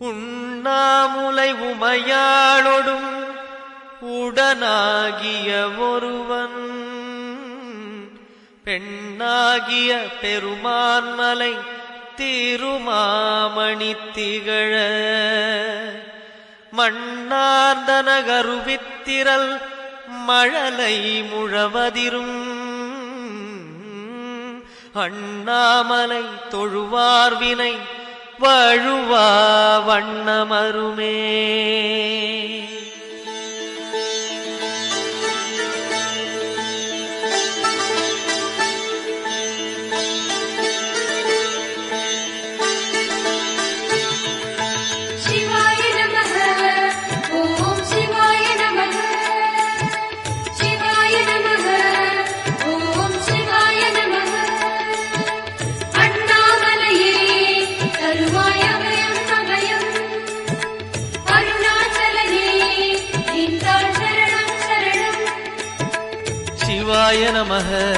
உண்ணாமுலை உமையாளொடும் உடனாகிய ஒருவன். பெண்ணாகிய பெருமான்மலை திருமாமணி திகழ. மண்ணார்ந்தன கருவித்திரல் மழலை முழவதிரும். அண்ணாமலை தொழுவார்வினை வழுவா வண்ணமருமே. சிவாய நமக.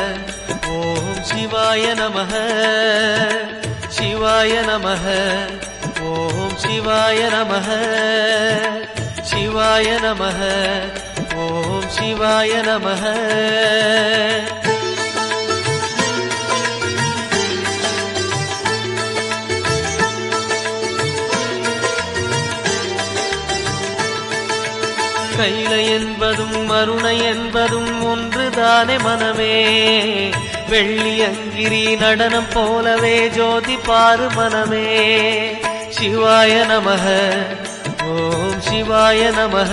ஓம் சிவாய நமக. சிவாய நமக. ஓம் சிவாய நமக. சிவாய நமக. ஓம் சிவாய நமக. கைல என்பதும் மருணை என்பதும் தானே மனமே? வெள்ளி அங்கிரி நடனம் போலவே ஜோதி பாரு மனமே. சிவாய நமக ஓம் சிவாய நமக.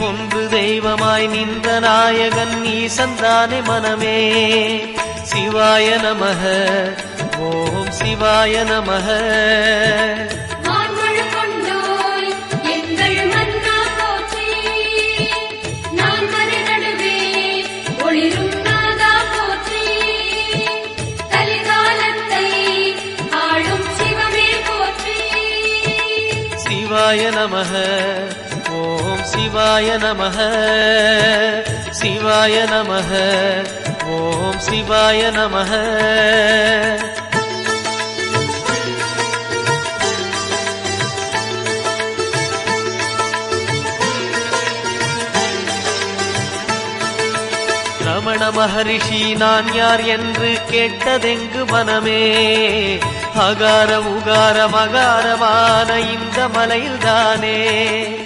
ஒன்று தெய்வமாய் நின்ற நாயகன் ஈசந்தானே மனமே. சிவாய நமக. ஓம் சிவாய நமக. சிவாய நமக. ஓம் சிவாய நமக. சிவாய நமக. ஓம் சிவாய நமக. ரமண மகரிஷி நான் யார் என்று கேட்டதெங்கு மனமே? அகார உகார மகாரமான இந்த மலையில்தானே?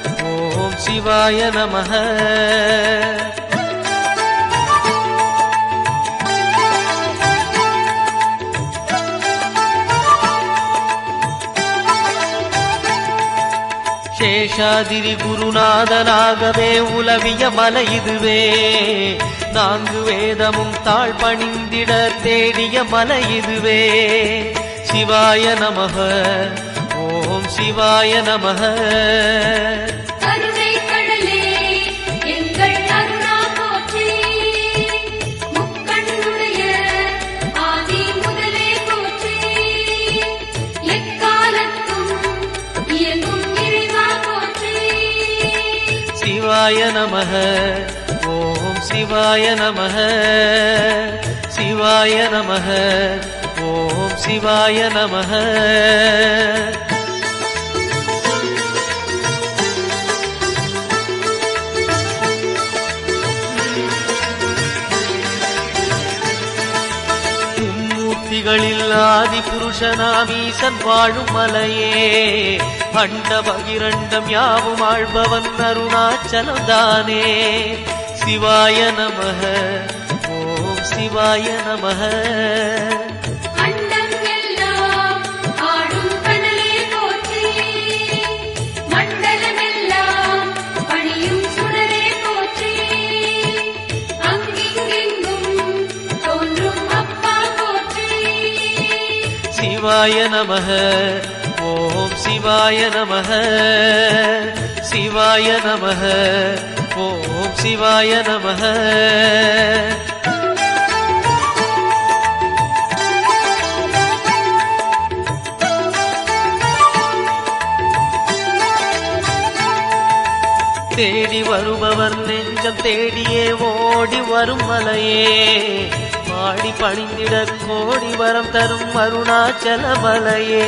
சிவாய நம சேஷாதிரி குருநாதனாகவே உலவிய மலை இதுவே. நான்கு வேதமும் தாழ் பணிந்திட தேடிய மலை இதுவே. சிவாய நமக. ஓம் சிவாய நமக. சிவாய நமக. ஓம் சிவாய நமக. சிவாய நமக. ஓம் சிவாய நமக. முத்திகளில் ஆதி புருஷனாமீசன் வாழும் மலையே. அண்ட பகிரண்டம் யாவும் ஆழ்பவன் அருணாச்சலம் தானே சிவாய நமக. ஓம் சிவாய நமக சிவாய நமக. ஓம் சிவாய நம சிவாய நம ஓம் சிவாய நம தேடி வருபவர் நெஞ்சம் தேடியே ஓடி வரும் மலையே. பாடி பணிந்திட கோடி வரம் தரும் அருணாச்சல மலையே.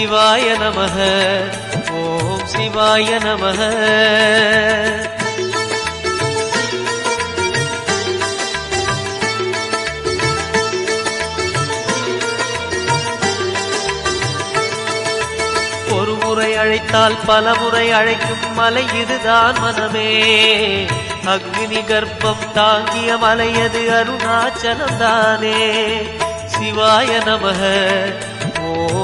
சிவாய நமக. ஓம் சிவாய நமக. ஒரு முறை அழைத்தால் பல முறை அழைக்கும் மலை இதுதான் மனமே. அக்னி கர்ப்பம் தாங்கிய மலையது அருணாச்சலம் தானே சிவாய நமக.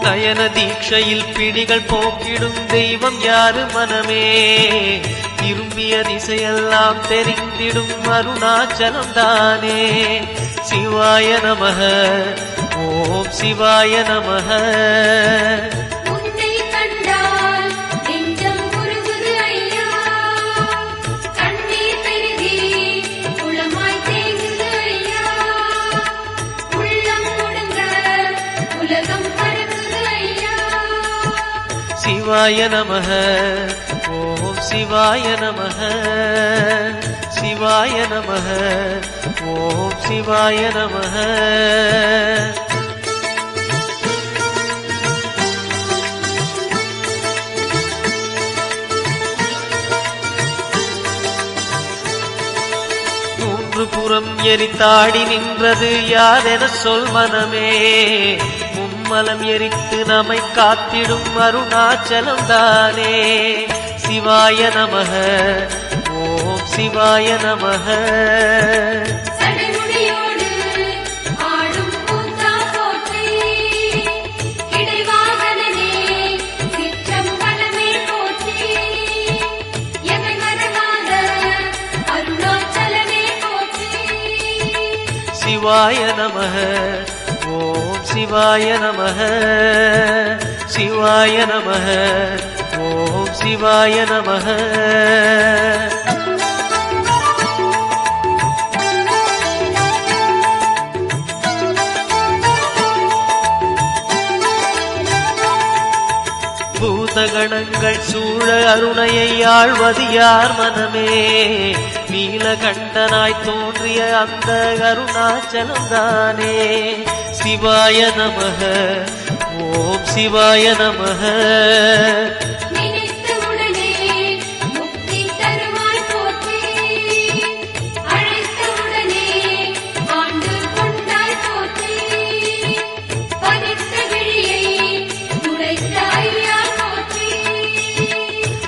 நயன தீட்சையில் பிடிகள் போக்கிடும் தெய்வம் யாரு மனமே? திரும்பிய திசையெல்லாம் தெரிந்திடும் அருணாச்சலம் தானே சிவாய நமக ஓம் சிவாய நமக. சிவாய நம ஓம் சிவாய நம சிவாய நம ஓம் சிவாய நம மூன்று புறம் எரித்தாடி நின்றது யாரென சொல் மனமே. மும்மலம் எரித்து நம்மை காத்திடும் அருணாச்சலம் தானே சிவாய நமக ஓம் சிவாய நமக. சிவாய நமக சிவாய நமக. சிவாய நமக. ஓம் சிவாய நமக. பூதகணங்கள் சூழ அருணையை ஆழ்வது யார் மனமே. நீலகண்டனாய் தோன்றிய அந்த அருணாச்சலம் தானே சிவாய நமக. ஓம் சிவாய நமக.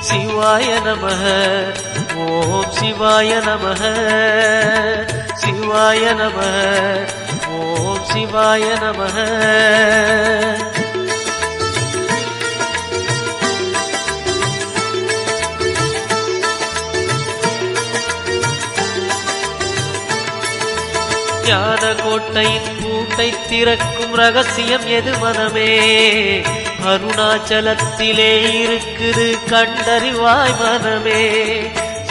சிவாய நமக. ஓம் சிவாய நம சிவாய நம. ஓம் சிவாய நம ஞான கோட்டையின் பூட்டை திறக்கும் ரகசியம் எது மனமே? அருணாச்சலத்திலே இருக்குது கண்டறிவாய் மனமே.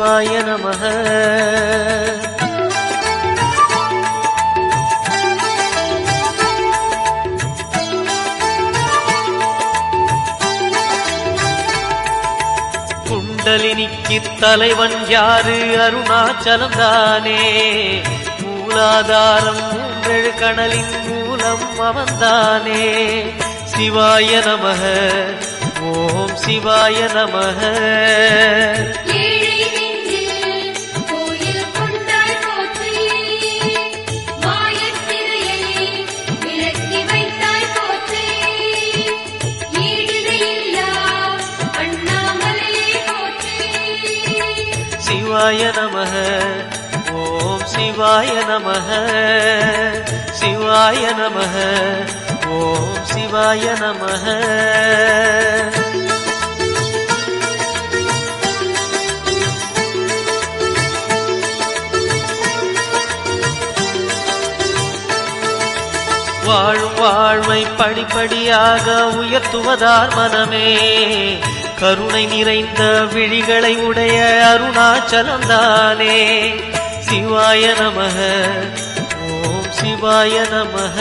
சிவாய நமக. குண்டலினிக்கு தலைவன் யாரு? அருணாச்சலம் தானே மூலாதாரம் மூன்றெழு கடலின் மூலம் அவன்தானே. சிவாய நமக. ஓம் சிவாய நமக. சிவாய நமக. ஓம் சிவாய நமக. சிவாய நமக. ஓம் சிவாய நமக. வாழும் வாழ்வை படிப்படியாக உயர்த்துவதார் மனமே. கருணை நிறைந்த விழிகளை உடைய அருணாச்சலந்தானே சிவாய நமக. ஓம் சிவாய நமக.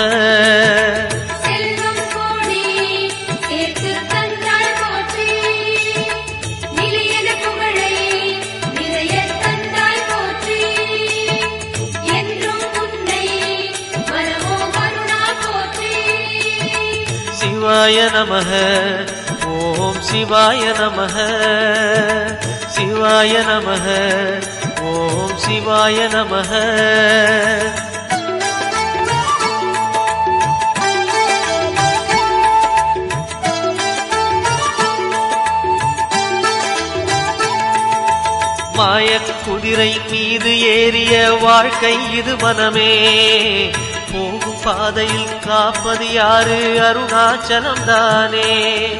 சிவாய நமக. ஓம் சிவாய நமக. சிவாய நமக. ஓம் சிவாய நமக. மாய குதிரை மீது ஏறிய வாழ்க்கை இது மனமே. போகும் பாதையில் காப்பது யாரு? அருணாச்சலம் தானே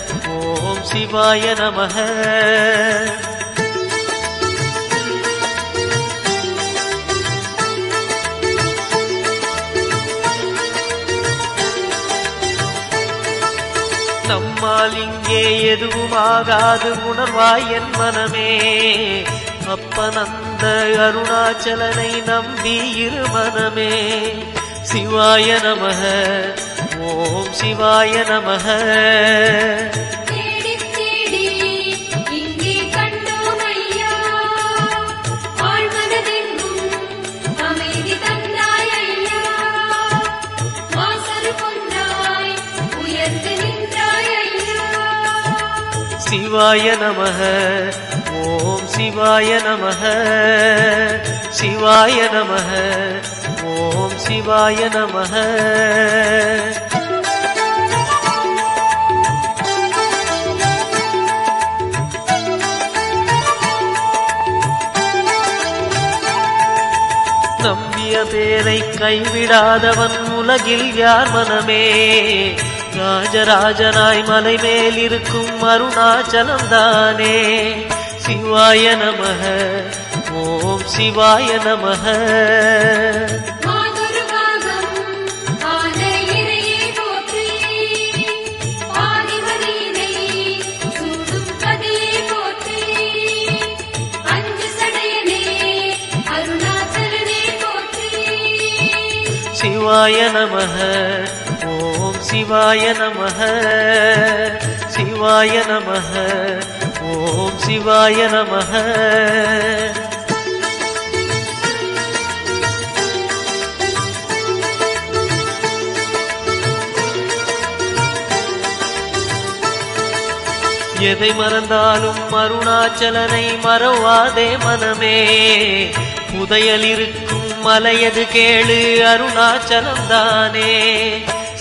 சிவாய நமக. நம்மால் இங்கே எதுவும் ஆகாது உணர்வாய் என் மனமே. அப்பனந்த அருணாச்சலனை நம்பி இரு மனமே. சிவாய நமக. ஓம் சிவாய நமக. சிவாய நமக. ஓம் சிவாய நமக. சிவாய நமக. ஓம் சிவாய நமக. நம்பிய பேரை கைவிடாதவன் உலகில் யார் மனமே? ராஜராஜனாய் மலை மேல் இருக்கும் அருணாச்சலம் தானே சிவாய நமக. ஓம் சிவாய நமக. சிவாய நமக. சிவாய நமக சிவாய நமக ஓம் சிவாய நமக. எதை மறந்தாலும் அருணாச்சலனை மறவாதே மனமே. புதையல் இருக்கும் மலையது கேளு அருணாச்சலம் தானே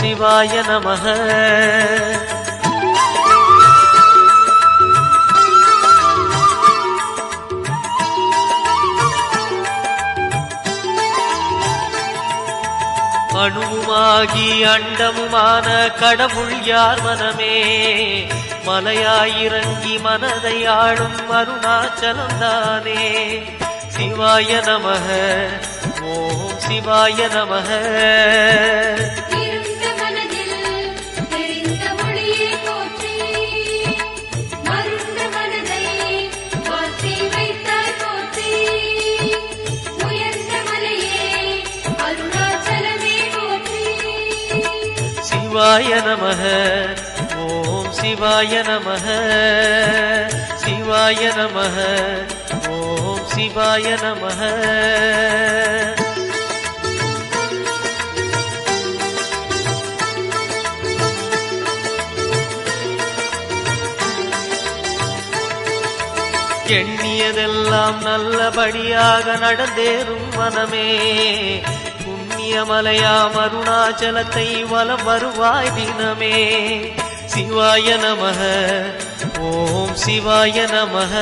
சிவாய நமக. அணுவுமாகி அண்டமுமான கடவுள் யார் மனமே? மலையாயிறங்கி மனதை ஆளும் அருணாச்சலந்தானே சிவாய நமக. ஓம் சிவாய நமக. சிவாய நமக. ஓம் சிவாய நமக. சிவாய நமக. ஓம் சிவாய நமக. எண்ணியதெல்லாம் நல்லபடியாக நடந்தேறும் மனமே. புண்ணியமலையாம் அருணாச்சலத்தை வலம் வருவாய் தினமே. சிவாய நமக ஓம் சிவாய நமக.